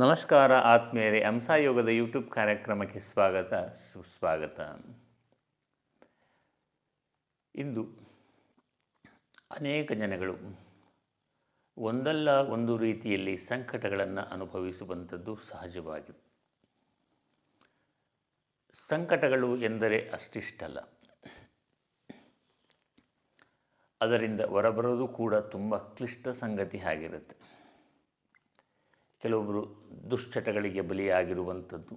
ನಮಸ್ಕಾರ ಆತ್ಮೀಯರೇ ಹಂಸಾಯೋಗದ ಯೂಟ್ಯೂಬ್ ಕಾರ್ಯಕ್ರಮಕ್ಕೆ ಸ್ವಾಗತ, ಸುಸ್ವಾಗತ. ಇಂದು ಅನೇಕ ಜನಗಳು ಒಂದಲ್ಲ ಒಂದು ರೀತಿಯಲ್ಲಿ ಸಂಕಟಗಳನ್ನು ಅನುಭವಿಸುವಂಥದ್ದು ಸಹಜವಾಗಿದೆ ಸಂಕಟಗಳು ಎಂದರೆ ಅಷ್ಟಿಷ್ಟಲ್ಲ. ಅದರಿಂದ ಹೊರಬರೋದು ಕೂಡ ತುಂಬ ಕ್ಲಿಷ್ಟ ಸಂಗತಿ ಆಗಿರುತ್ತೆ. ಕೆಲವೊಬ್ಬರು ದುಶ್ಚಟಗಳಿಗೆ ಬಲಿಯಾಗಿರುವಂಥದ್ದು.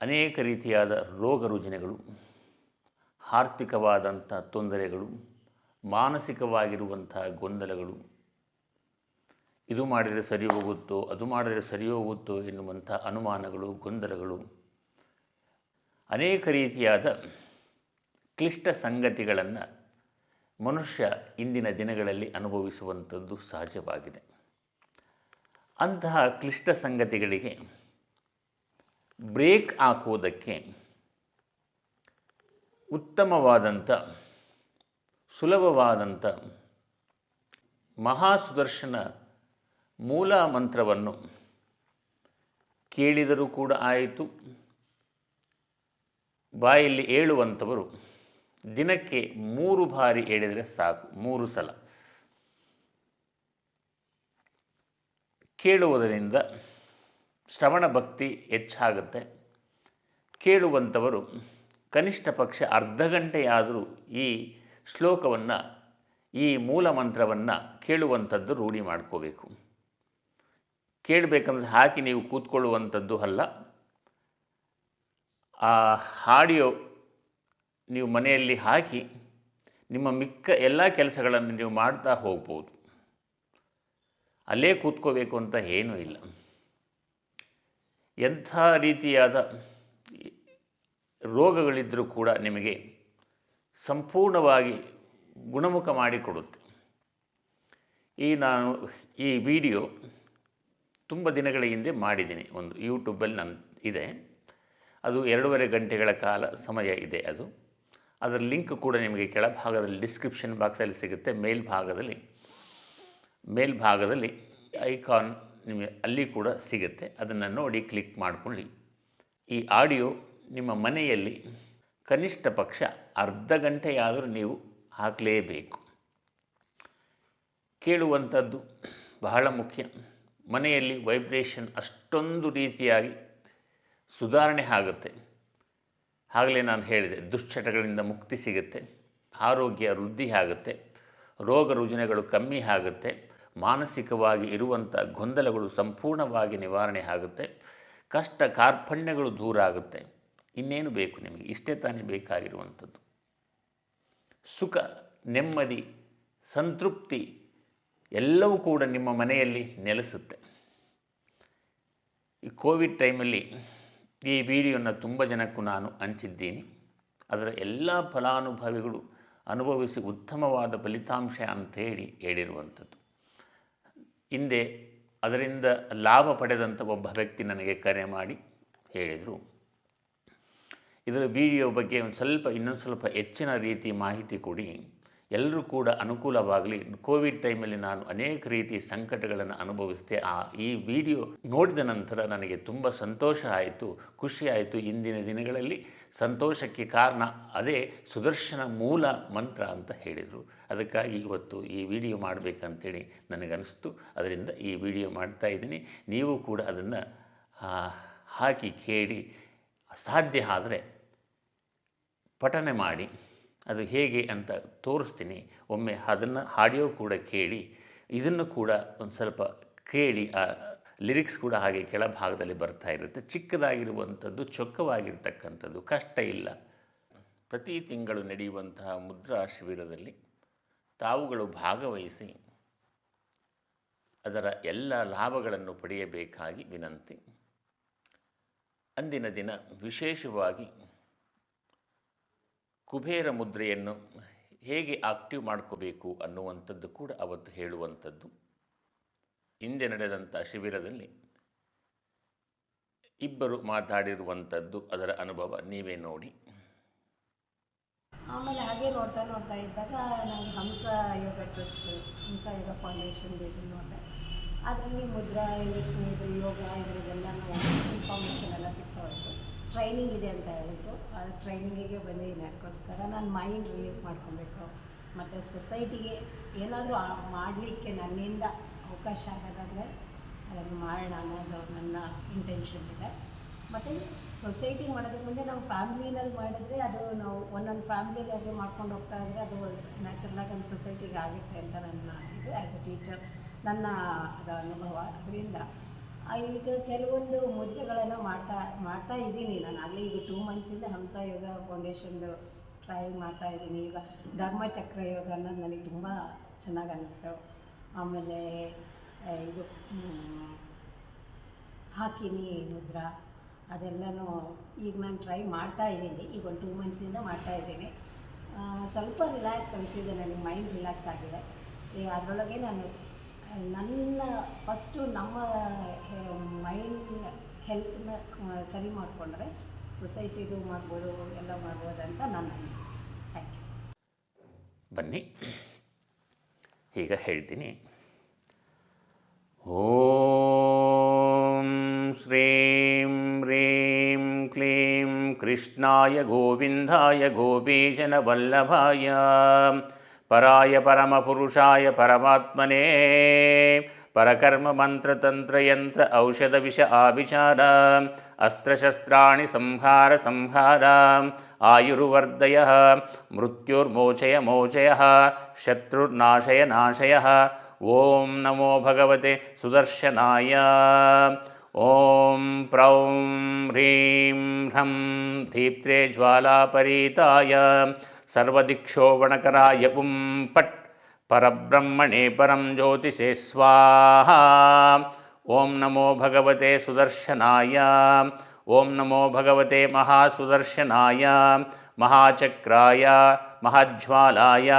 ಅನೇಕ ರೀತಿಯಾದ ರೋಗ ರುಜಿನಗಳು, ಆರ್ಥಿಕವಾದಂಥ ತೊಂದರೆಗಳು ಮಾನಸಿಕವಾಗಿರುವಂತಹ ಗೊಂದಲಗಳು. ಇದು ಮಾಡಿದರೆ ಸರಿ ಹೋಗುತ್ತೋ, ಅದು ಮಾಡಿದರೆ ಸರಿ ಹೋಗುತ್ತೋ ಎನ್ನುವಂಥ ಅನುಮಾನಗಳು, ಗೊಂದಲಗಳು. ಅನೇಕ ರೀತಿಯಾದ ಕ್ಲಿಷ್ಟ ಸಂಗತಿಗಳನ್ನು ಮನುಷ್ಯ ಇಂದಿನ ದಿನಗಳಲ್ಲಿ ಅನುಭವಿಸುವಂಥದ್ದು ಸಹಜವಾಗಿದೆ. ಅಂತಹ ಕ್ಲಿಷ್ಟ ಸಂಗತಿಗಳಿಗೆ ಬ್ರೇಕ್ ಹಾಕುವುದಕ್ಕೆ ಉತ್ತಮವಾದಂಥ, ಸುಲಭವಾದಂಥ ಮಹಾಸುದರ್ಶನ ಮೂಲ ಮಂತ್ರವನ್ನು ಕೇಳಿದರೂ ಕೂಡ ಆಯಿತು. ಬಾಯಲ್ಲಿ ಏಳುವಂಥವರು ದಿನಕ್ಕೆ ಮೂರು ಬಾರಿ ಹೇಳಿದರೆ ಸಾಕು, ಮೂರು ಸಲ. ಕೇಳುವುದರಿಂದ ಶ್ರವಣ ಭಕ್ತಿ ಹೆಚ್ಚಾಗುತ್ತೆ. ಕೇಳುವಂಥವರು ಕನಿಷ್ಠ ಪಕ್ಷ ಅರ್ಧ ಗಂಟೆಯಾದರೂ ಈ ಶ್ಲೋಕವನ್ನು, ಈ ಮೂಲ ಮಂತ್ರವನ್ನು ಕೇಳುವಂಥದ್ದು ರೂಢಿ ಮಾಡ್ಕೋಬೇಕು. ಕೇಳಬೇಕಂದ್ರೆ ಹಾಕಿ ನೀವು ಕೂತ್ಕೊಳ್ಳುವಂಥದ್ದು ಅಲ್ಲ. ಆ ಆಡಿಯೋ ನೀವು ಮನೆಯಲ್ಲಿ ಹಾಕಿ ನಿಮ್ಮ ಮಿಕ್ಕ ಎಲ್ಲ ಕೆಲಸಗಳನ್ನು ನೀವು ಮಾಡ್ತಾ ಹೋಗ್ಬೋದು. ಅಲ್ಲೇ ಕೂತ್ಕೋಬೇಕು ಅಂತ ಏನೂ ಇಲ್ಲ. ಎಂಥ ರೀತಿಯಾದ ರೋಗಗಳಿದ್ದರೂ ಕೂಡ ನಿಮಗೆ ಸಂಪೂರ್ಣವಾಗಿ ಗುಣಮುಖ ಮಾಡಿಕೊಡುತ್ತೆ. ಈ ನಾನು ಈ ವಿಡಿಯೋ ತುಂಬ ದಿನಗಳ ಹಿಂದೆ ಮಾಡಿದ್ದೀನಿ. ಒಂದು ಯೂಟ್ಯೂಬಲ್ಲಿ ನನ್ನ ಇದೆ. ಅದು ಎರಡೂವರೆ ಗಂಟೆಗಳ ಕಾಲ ಸಮಯ ಇದೆ ಅದು. ಅದರ ಲಿಂಕ್ ಕೂಡ ನಿಮಗೆ ಕೆಳಭಾಗದಲ್ಲಿ ಡಿಸ್ಕ್ರಿಪ್ಷನ್ ಬಾಕ್ಸಲ್ಲಿ ಸಿಗುತ್ತೆ. ಮೇಲ್ಭಾಗದಲ್ಲಿ ಮೇಲ್ಭಾಗದಲ್ಲಿ ಐಕಾನ್ ನಿಮಗೆ ಅಲ್ಲಿ ಕೂಡ ಸಿಗುತ್ತೆ. ಅದನ್ನು ನೋಡಿ ಕ್ಲಿಕ್ ಮಾಡಿಕೊಳ್ಳಿ. ಈ ಆಡಿಯೋ ನಿಮ್ಮ ಮನೆಯಲ್ಲಿ ಕನಿಷ್ಠ ಪಕ್ಷ ಅರ್ಧ ಗಂಟೆಯಾದರೂ ನೀವು ಹಾಕಲೇಬೇಕು. ಕೇಳುವಂಥದ್ದು ಬಹಳ ಮುಖ್ಯ. ಮನೆಯಲ್ಲಿ ವೈಬ್ರೇಷನ್ ಅಷ್ಟೊಂದು ರೀತಿಯಾಗಿ ಸುಧಾರಣೆ ಆಗುತ್ತೆ. ಆಗಲೇ ನಾನು ಹೇಳಿದೆ, ದುಶ್ಚಟಗಳಿಂದ ಮುಕ್ತಿ ಸಿಗುತ್ತೆ, ಆರೋಗ್ಯ ವೃದ್ಧಿ ಆಗುತ್ತೆ, ರೋಗ ರುಜಿನಗಳು ಕಮ್ಮಿ ಆಗುತ್ತೆ ಮಾನಸಿಕವಾಗಿ ಇರುವಂಥ ಗೊಂದಲಗಳು ಸಂಪೂರ್ಣವಾಗಿ ನಿವಾರಣೆ ಆಗುತ್ತೆ. ಕಷ್ಟ ಕಾರ್ಪಣ್ಯಗಳು ದೂರ ಆಗುತ್ತೆ. ಇನ್ನೇನು ಬೇಕು ನಿಮಗೆ? ಇಷ್ಟೇ ತಾನೇ ಬೇಕಾಗಿರುವಂಥದ್ದು. ಸುಖ, ನೆಮ್ಮದಿ, ಸಂತೃಪ್ತಿ ಎಲ್ಲವೂ ಕೂಡ ನಿಮ್ಮ ಮನೆಯಲ್ಲಿ ನೆಲೆಸುತ್ತೆ. ಈ ಕೋವಿಡ್ ಟೈಮಲ್ಲಿ ಈ ವಿಡಿಯೋನ ತುಂಬ ಜನಕ್ಕೂ ನಾನು ಹಂಚಿದ್ದೀನಿ. ಅದರ ಎಲ್ಲ ಫಲಾನುಭವಿಗಳು ಅನುಭವಿಸಿ ಉತ್ತಮವಾದ ಫಲಿತಾಂಶ ಅಂತ ಹೇಳಿ ಹೇಳಿರುವಂಥದ್ದು. ಹಿಂದೆ ಅದರಿಂದ ಲಾಭ ಪಡೆದಂಥ ಒಬ್ಬ ವ್ಯಕ್ತಿ ನನಗೆ ಕರೆ ಮಾಡಿ ಹೇಳಿದರು. ಇದರ ವಿಡಿಯೋ ಬಗ್ಗೆ ಒಂದು ಸ್ವಲ್ಪ, ಇನ್ನೊಂದು ಸ್ವಲ್ಪ ಹೆಚ್ಚಿನ ರೀತಿ ಮಾಹಿತಿ ಕೊಡಿ. ಎಲ್ಲರೂ ಕೂಡ ಅನುಕೂಲವಾಗಲಿ. ಕೋವಿಡ್ ಟೈಮಲ್ಲಿ ನಾನು ಅನೇಕ ರೀತಿ ಸಂಕಟಗಳನ್ನು ಅನುಭವಿಸಿದೆ. ಆ, ಈ ವಿಡಿಯೋ ನೋಡಿದ ನಂತರ ನನಗೆ ತುಂಬ ಸಂತೋಷ ಆಯಿತು, ಖುಷಿ ಆಯಿತು. ಇಂದಿನ ದಿನಗಳಲ್ಲಿ ಸಂತೋಷಕ್ಕೆ ಕಾರಣ ಅದೇ ಸುದರ್ಶನ ಮೂಲ ಮಂತ್ರ ಅಂತ ಹೇಳಿದರು. ಅದಕ್ಕಾಗಿ ಇವತ್ತು ಈ ವಿಡಿಯೋ ಮಾಡಬೇಕಂತೇಳಿ ನನಗನ್ನಿಸ್ತು. ಅದರಿಂದ ಈ ವಿಡಿಯೋ ಮಾಡ್ತಾ ಇದ್ದೀನಿ. ನೀವು ಕೂಡ ಅದನ್ನು ಹಾಕಿ ಕೇಳಿ ಸಾಧ್ಯ ಆದರೆ ಪಠನೆ ಮಾಡಿ, ಅದು ಹೇಗೆ ಅಂತ ತೋರಿಸ್ತೀನಿ. ಒಮ್ಮೆ ಅದನ್ನು ಆಡಿಯೋ ಕೂಡ ಕೇಳಿ, ಇದನ್ನು ಕೂಡ ಒಂದು ಸ್ವಲ್ಪ ಕೇಳಿ, ಆ, ಲಿರಿಕ್ಸ್ ಕೂಡ ಹಾಗೆ ಕೆಳಭಾಗದಲ್ಲಿ ಬರ್ತಾ ಇರುತ್ತೆ. ಚಿಕ್ಕದಾಗಿರುವಂಥದ್ದು, ಚೊಕ್ಕವಾಗಿರ್ತಕ್ಕಂಥದ್ದು ಕಷ್ಟ ಇಲ್ಲ. ಪ್ರತಿ ತಿಂಗಳು ನಡೆಯುವಂತಹ ಮುದ್ರಾ ಶಿಬಿರದಲ್ಲಿ ತಾವುಗಳು ಭಾಗವಹಿಸಿ ಅದರ ಎಲ್ಲ ಲಾಭಗಳನ್ನು ಪಡೆಯಬೇಕಾಗಿ ವಿನಂತಿ. ಅಂದಿನ ದಿನ ವಿಶೇಷವಾಗಿ ಕುಬೇರ ಮುದ್ರೆಯನ್ನು ಹೇಗೆ ಆಕ್ಟಿವ್ ಮಾಡ್ಕೋಬೇಕು ಅನ್ನುವಂಥದ್ದು ಕೂಡ ಅವತ್ತು ಹೇಳುವಂಥದ್ದು. ಹಿಂದೆ ನಡೆದಂಥ ಶಿಬಿರದಲ್ಲಿ ಇಬ್ಬರು ಮಾತಾಡಿರುವಂಥದ್ದು ಅದರ ಅನುಭವ ನೀವೇ ನೋಡಿ. ಆಮೇಲೆ ಹಾಗೆ ನೋಡ್ತಾ ನೋಡ್ತಾ ಇದ್ದಾಗ ನನಗೆ ಹಂಸ ಯೋಗ ಟ್ರಸ್ಟ್, ಹಂಸ ಯೋಗ ಫೌಂಡೇಶನ್ ಇದು ನೋಡಿದೆ. ಅದರಲ್ಲಿ ಮುದ್ರಾ ಇದು ಯೋಗ ಇದರದ್ದೆಲ್ಲನೂ ಇನ್ಫಾರ್ಮೇಷನ್ ಎಲ್ಲ ಸಿಗ್ತಾ ಹೋಯಿತು. ಟ್ರೈನಿಂಗ್ ಇದೆ ಅಂತ ಹೇಳಿದ್ರು. ಆ ಟ್ರೈನಿಂಗಿಗೆ ಬಂದಿದ್ದೀನಿ ಅದಕ್ಕೋಸ್ಕರ. ನಾನು ಮೈಂಡ್ ರಿಲೀಫ್ ಮಾಡ್ಕೊಬೇಕು. ಮತ್ತು ಸೊಸೈಟಿಗೆ ಏನಾದರೂ ಮಾಡಲಿಕ್ಕೆ ನನ್ನಿಂದ ಅವಕಾಶ ಆಗೋದಾದರೆ ಅದನ್ನು ಮಾಡೋಣ ಅನ್ನೋದು ನನ್ನ ಇಂಟೆನ್ಷನ್ ಇದೆ. ಮತ್ತು ಸೊಸೈಟಿ ಮಾಡೋದಕ್ಕೆ ಮುಂದೆ ನಾವು ಫ್ಯಾಮ್ಲಿನಲ್ಲಿ ಮಾಡಿದ್ರೆ ಅದು ನಾವು ಒಂದೊಂದು ಫ್ಯಾಮ್ಲಿಗಾಗಿ ಮಾಡ್ಕೊಂಡು ಹೋಗ್ತಾ ಇದ್ದರೆ ಅದು ನ್ಯಾಚುರಲಾಗಿ ಒಂದು ಸೊಸೈಟಿಗೆ ಆಗುತ್ತೆ ಅಂತ ನನ್ನ ಇದು ಆ್ಯಸ್ ಎ ಟೀಚರ್ ನನ್ನ ಅದು ಅನುಭವ. ಅದರಿಂದ ಈಗ ಕೆಲವೊಂದು ಮುದ್ರೆಗಳನ್ನು ಮಾಡ್ತಾ ಮಾಡ್ತಾ ಇದ್ದೀನಿ ನಾನು. ಆಗಲೇ ಈಗ ಟೂ ಮಂತ್ಸಿಂದ ಹಂಸ ಯೋಗ ಫೌಂಡೇಶನ್ದು ಟ್ರೈ ಮಾಡ್ತಾ ಇದ್ದೀನಿ. ಈಗ ಧರ್ಮಚಕ್ರ ಯೋಗ ಅನ್ನೋದು ನನಗೆ ತುಂಬ ಚೆನ್ನಾಗಿ ಅನ್ನಿಸ್ತು ಆಮೇಲೆ ಇದು ಹಾಕಿನಿ ಮುದ್ರಾ. ಅದೆಲ್ಲನೂ ಈಗ ನಾನು ಟ್ರೈ ಮಾಡ್ತಾ ಇದ್ದೀನಿ. ಈಗ ಒಂದು ಟೂ ಮಂತ್ಸಿಂದ ಮಾಡ್ತಾ ಇದ್ದೀನಿ. ಸ್ವಲ್ಪ ರಿಲ್ಯಾಕ್ಸ್ ಅನಿಸಿದೆ ನನಗೆ ಮೈಂಡ್ ರಿಲ್ಯಾಕ್ಸ್ ಆಗಿದೆ. ಅದರೊಳಗೆ ನಾನು, ನನ್ನ ಫಸ್ಟು ನಮ್ಮ ಮೈಂಡ್ ಹೆಲ್ತ್ನ ಸರಿ ಮಾಡಿಕೊಂಡ್ರೆ ಸೊಸೈಟಿದು ಮಾಡ್ಬೋದು, ಎಲ್ಲ ಮಾಡ್ಬೋದು ಅಂತ ನನ್ನ ಅನಿಸಿಕೆ. ಥ್ಯಾಂಕ್ ಯು ಬನ್ನಿ. ಈಗ ಹೇಳ್ತೀನಿ. ಓಂ ಶ್ರೀಂ क्लीं कृष्णाय गोविन्दाय गोपीजनवल्लभाय पराय परमपुरुषाय परमात्मने परकर्ममन्त्रतन्त्रयन्त्र औषधविष आभिचार अस्त्रशस्त्राणि संहार संहार आयुर्वर्धयः मृत्युर्मोचय मोचयः शत्रुर्नाशय नाशयः ॐ नमो भगवते सुदर्शनाय ॐ प्रौं ह्रीं ह्रं धीप्त्रे ज्वालापरीताय सर्वदिक्षोवणकराय पुं पट् परब्रह्मणे परं ज्योतिषे स्वाहा ॐ नमो भगवते सुदर्शनाय ॐ नमो भगवते महासुदर्शनाय महाचक्राय महाज्वालाय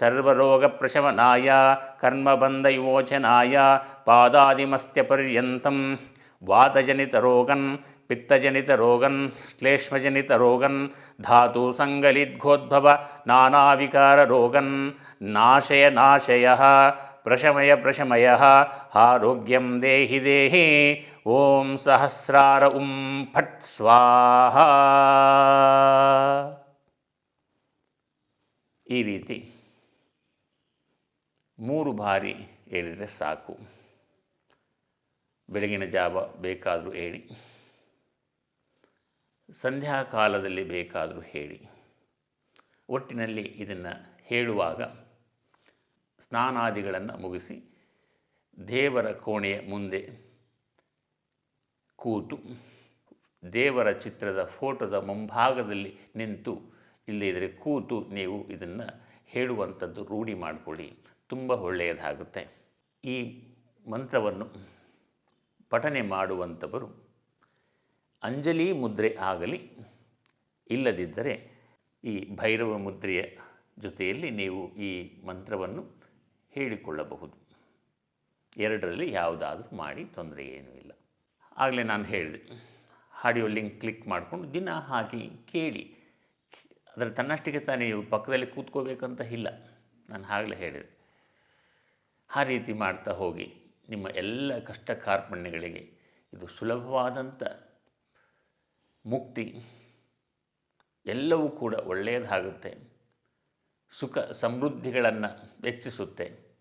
सर्वरोगप्रशमनाय कर्मबन्धविमोचनाय पादादिमस्त्यपर्यन्तं ಮಹಾಜ್ವಾಲಾಯ ಸರ್ವರೋಗಪ್ರಶಮನಾಯ ಕರ್ಮಬಂಧವಿಮೋಚನಾಯ ಪಾದಾದಿಮಸ್ತ್ಯಪರ್ಯಂతం ವಾತಜನಿತರೋಗನ್ ಪಿತ್ತಜನಿತರೋಗನ್ ಶ್ಲೇಷ್ಮಜನಿತರೋಗನ್ ಧಾತು ಸಂಗಲಿದ್ಘೋದ್ಭವ ನಾನಾವಿಕಾರರೋಗನ್ ನಾಶಯ ನಾಶಯ ಪ್ರಶಮಯ ಪ್ರಶಮಯ ಆರೋಗ್ಯಂ ದೇಹಿ ದೇಹಿ ಓಂ ಸಹಸ್ರಾರ ಉಂ ಫಟ್ ಸ್ವಾಹ ಈ ರೀತಿ ಮೂರು ಬಾರಿ ಹೇಳಿದರೆ ಸಾಕು ಬೆಳಗಿನ ಜಾವ ಬೇಕಾದರೂ ಹೇಳಿ. ಸಂಧ್ಯಾಕಾಲದಲ್ಲಿ ಬೇಕಾದರೂ ಹೇಳಿ. ಒಟ್ಟಿನಲ್ಲಿ ಇದನ್ನು ಹೇಳುವಾಗ ಸ್ನಾನಾದಿಗಳನ್ನು ಮುಗಿಸಿ ದೇವರ ಕೋಣೆಯ ಮುಂದೆ ಕೂತು ದೇವರ ಚಿತ್ರದ ಫೋಟೋದ ಮುಂಭಾಗದಲ್ಲಿ ನಿಂತು ಇಲ್ಲದಿದ್ದರೆ ಕೂತು ನೀವು ಇದನ್ನು ಹೇಳುವಂಥದ್ದು ರೂಢಿ ಮಾಡಿಕೊಳ್ಳಿ. ತುಂಬ ಒಳ್ಳೆಯದಾಗುತ್ತೆ. ಈ ಮಂತ್ರವನ್ನು ಪಠನೆ ಮಾಡುವಂಥವರು ಅಂಜಲಿ ಮುದ್ರೆ ಆಗಲಿ ಇಲ್ಲದಿದ್ದರೆ ಈ ಭೈರವ ಮುದ್ರೆಯ ಜೊತೆಯಲ್ಲಿ ನೀವು ಈ ಮಂತ್ರವನ್ನು ಹೇಳಿಕೊಳ್ಳಬಹುದು. ಎರಡರಲ್ಲಿ ಯಾವುದಾದ್ರೂ ಮಾಡಿ ತೊಂದರೆ ಏನೂ ಇಲ್ಲ. ಆಗಲೇ ನಾನು ಹೇಳಿದೆ. ಆಡಿಯೋ ಲಿಂಕ್ ಕ್ಲಿಕ್ ಮಾಡಿಕೊಂಡು ದಿನ ಹಾಕಿ ಕೇಳಿ. ಅದರ ತನ್ನಷ್ಟಕ್ಕೆ ತಾನೇ ನೀವು ಪಕ್ಕದಲ್ಲಿ ಕೂತ್ಕೋಬೇಕಂತ ಇಲ್ಲ. ನಾನು ಆಗಲೇ ಹೇಳಿದೆ. ಆ ರೀತಿ ಮಾಡ್ತಾ ಹೋಗಿ ನಿಮ್ಮ ಎಲ್ಲ ಕಷ್ಟ ಕಾರ್ಪಣ್ಯಗಳಿಗೆ ಇದು ಸುಲಭವಾದಂಥ ಮುಕ್ತಿ. ಎಲ್ಲವೂ ಕೂಡ ಒಳ್ಳೆಯದಾಗುತ್ತೆ. ಸುಖ ಸಮೃದ್ಧಿಗಳನ್ನು ಹೆಚ್ಚಿಸುತ್ತೆ.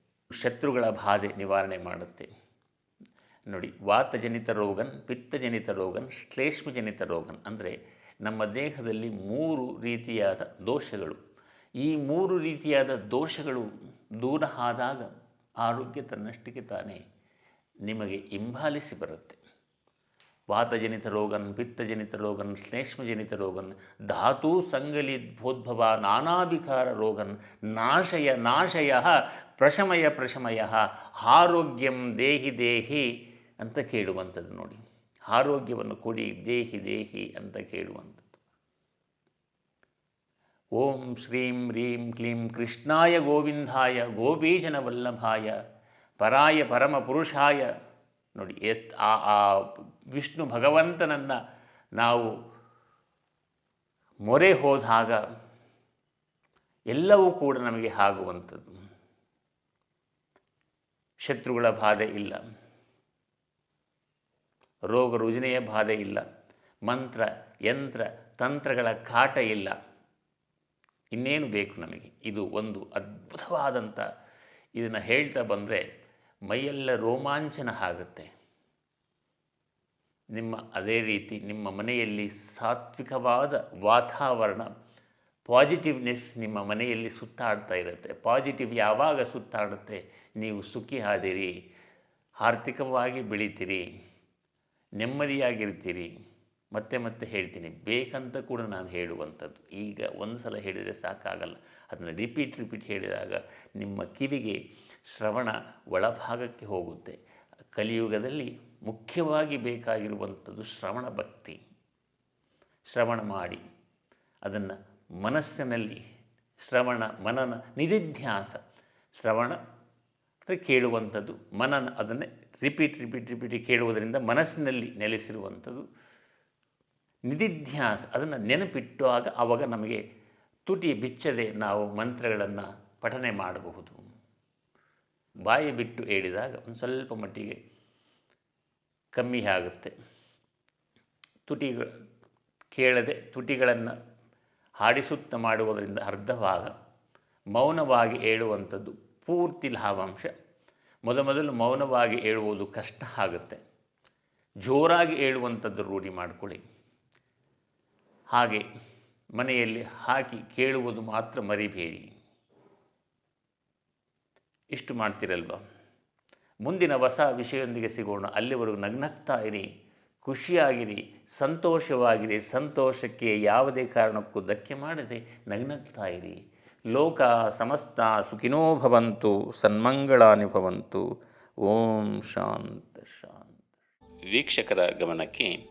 ಶತ್ರುಗಳ ಬಾಧೆ ನಿವಾರಣೆ ಮಾಡುತ್ತೆ. ನೋಡಿ, ವಾತಜನಿತ ರೋಗನ್, ಪಿತ್ತಜನಿತ ರೋಗನ್, ಶ್ಲೇಷ್ಮಜನಿತ ರೋಗನ್ ಅಂದರೆ ನಮ್ಮ ದೇಹದಲ್ಲಿ ಮೂರು ರೀತಿಯಾದ ದೋಷಗಳು. ಈ ಮೂರು ರೀತಿಯಾದ ದೋಷಗಳು ದೂರ ಆದಾಗ ಆರೋಗ್ಯ ತನ್ನಷ್ಟಕ್ಕೆ ತಾನೇ ನಿಮಗೆ ಹಿಂಬಾಲಿಸಿ ಬರುತ್ತೆ. ವಾತಜನಿತ ರೋಗನ್, ಪಿತ್ತಜನಿತ ರೋಗನ್, ಶ್ಲೇಷ್ಮಜನಿತ ರೋಗನ್, ಧಾತು ಸಂಗಲಿದ್ಭೋದ್ಭವ ನಾನಾಭಿಕಾರ ರೋಗನ್, ನಾಶಯ ನಾಶಯ, ಪ್ರಶಮಯ ಪ್ರಶಮಯ, ಆರೋಗ್ಯಂ ದೇಹಿ ದೇಹಿ ಅಂತ ಕೇಳುವಂಥದ್ದು ನೋಡಿ. ಆರೋಗ್ಯವನ್ನು ಕೊಡಿ ದೇಹಿ ದೇಹಿ ಅಂತ ಕೇಳುವಂಥದ್ದು. ಓಂ ಶ್ರೀಂ ಹ್ರೀಂ ಕ್ಲೀಂ ಕೃಷ್ಣಾಯ ಗೋವಿಂದಾಯ ಗೋಪೀಜನ ವಲ್ಲಭಾಯ ಪರಾಯ ಪರಮ ಪುರುಷಾಯ ನೋಡಿ, ಎತ್, ಆ ಆ, ವಿಷ್ಣು ಭಗವಂತನನ್ನು ನಾವು ಮೊರೆ ಹೋದಾಗ ಎಲ್ಲವೂ ಕೂಡ ನಮಗೆ ಆಗುವಂಥದ್ದು. ಶತ್ರುಗಳ ಬಾಧೆ ಇಲ್ಲ. ರೋಗ ರುಜಿನೆಯ ಬಾಧೆ ಇಲ್ಲ. ಮಂತ್ರ, ಯಂತ್ರ, ತಂತ್ರಗಳ ಕಾಟ ಇಲ್ಲ. ಇನ್ನೇನು ಬೇಕು ನಮಗೆ? ಇದು ಒಂದು ಅದ್ಭುತವಾದಂಥ ಇದನ್ನು ಹೇಳ್ತಾ ಬಂದರೆ ಮೈಯೆಲ್ಲ ರೋಮಾಂಚನ ಆಗುತ್ತೆ. ನಿಮ್ಮ ಅದೇ ರೀತಿ ನಿಮ್ಮ ಮನೆಯಲ್ಲಿ ಸಾತ್ವಿಕವಾದ ವಾತಾವರಣ, ಪಾಸಿಟಿವ್ನೆಸ್ ನಿಮ್ಮ ಮನೆಯಲ್ಲಿ ಸುತ್ತಾಡ್ತಾ ಇರುತ್ತೆ. ಪಾಸಿಟಿವ್ ಯಾವಾಗ ಸುತ್ತಾಡುತ್ತೆ? ನೀವು ಸುಖಿ ಆದಿರಿ, ಆರ್ಥಿಕವಾಗಿ ಬೆಳಿತೀರಿ, ನೆಮ್ಮದಿಯಾಗಿರ್ತೀರಿ. ಮತ್ತೆ ಮತ್ತೆ ಹೇಳ್ತೀನಿ. ಬೇಕಂತ ಕೂಡ ನಾನು ಹೇಳುವಂಥದ್ದು. ಈಗ ಒಂದು ಸಲ ಹೇಳಿದರೆ ಸಾಕಾಗಲ್ಲ. ಅದನ್ನು ರಿಪೀಟ್ ರಿಪೀಟ್ ಹೇಳಿದಾಗ ನಿಮ್ಮ ಕಿವಿಗೆ ಶ್ರವಣ ಒಳಭಾಗಕ್ಕೆ ಹೋಗುತ್ತೆ. ಕಲಿಯುಗದಲ್ಲಿ ಮುಖ್ಯವಾಗಿ ಬೇಕಾಗಿರುವಂಥದ್ದು ಶ್ರವಣ ಭಕ್ತಿ. ಶ್ರವಣ ಮಾಡಿ. ಅದನ್ನು ಮನಸ್ಸಿನಲ್ಲಿ ಶ್ರವಣ, ಮನನ ನಿಧಿಧ್ಯಾಸ. ಶ್ರವಣ ಕೇಳುವಂಥದ್ದು. ಮನನ ಅದನ್ನೇ ರಿಪೀಟ್ ರಿಪೀಟ್ ರಿಪೀಟ್ ಕೇಳುವುದರಿಂದ ಮನಸ್ಸಿನಲ್ಲಿ ನೆಲೆಸಿರುವಂಥದ್ದು. ನಿಧಿಧ್ಯಾಸ, ಅದನ್ನು ನೆನಪಿಟ್ಟುವಾಗ ಆವಾಗ ನಮಗೆ ತುಟಿ ಬಿಚ್ಚದೆ ನಾವು ಮಂತ್ರಗಳನ್ನು ಪಠನೆ ಮಾಡಬಹುದು. ಬಾಯಿ ಬಿಟ್ಟು ಹೇಳಿದಾಗ ಒಂದು ಸ್ವಲ್ಪ ಮಟ್ಟಿಗೆ ಕಮ್ಮಿ ಆಗುತ್ತೆ. ತುಟಿ ಕೇಳದೆ ತುಟಿಗಳನ್ನು ಹಾಡಿಸುತ್ತ ಮಾಡುವುದರಿಂದ ಅರ್ಧವಾಗ ಮೌನವಾಗಿ ಹೇಳುವಂಥದ್ದು ಪೂರ್ತಿ ಲಾಭಾಂಶ. ಮೊದಮೊದಲು ಮೌನವಾಗಿ ಹೇಳುವುದು ಕಷ್ಟ ಆಗುತ್ತೆ. ಜೋರಾಗಿ ಹೇಳುವಂಥದ್ದು ರೂಢಿ ಮಾಡಿಕೊಳ್ಳಿ. ಹಾಗೆ ಮನೆಯಲ್ಲಿ ಹಾಕಿ ಕೇಳುವುದು ಮಾತ್ರ ಮರಿಬೇಡಿ. ಇಷ್ಟು ಮಾಡ್ತಿರಲ್ವ? ಮುಂದಿನ ಹೊಸ ವಿಷಯದೊಂದಿಗೆ ಸಿಗೋಣ. ಅಲ್ಲಿವರೆಗೂ ನಗ್ನಗ್ತಾ ಇರಿ, ಖುಷಿಯಾಗಿರಿ, ಸಂತೋಷವಾಗಿರಿ. ಸಂತೋಷಕ್ಕೆ ಯಾವುದೇ ಕಾರಣಕ್ಕೂ ಧಕ್ಕೆ ಮಾಡದೆ ನಗ್ನಗ್ತಾ ಇರಿ. ಲೋಕ ಸಮಸ್ತ ಸುಖಿನೋ ಭವಂತು, ಸನ್ಮಂಗಳಾನಿ ಭವಂತು. ಓಂ ಶಾಂತ ಶಾಂತ. ವೀಕ್ಷಕರ ಗಮನಕ್ಕೆ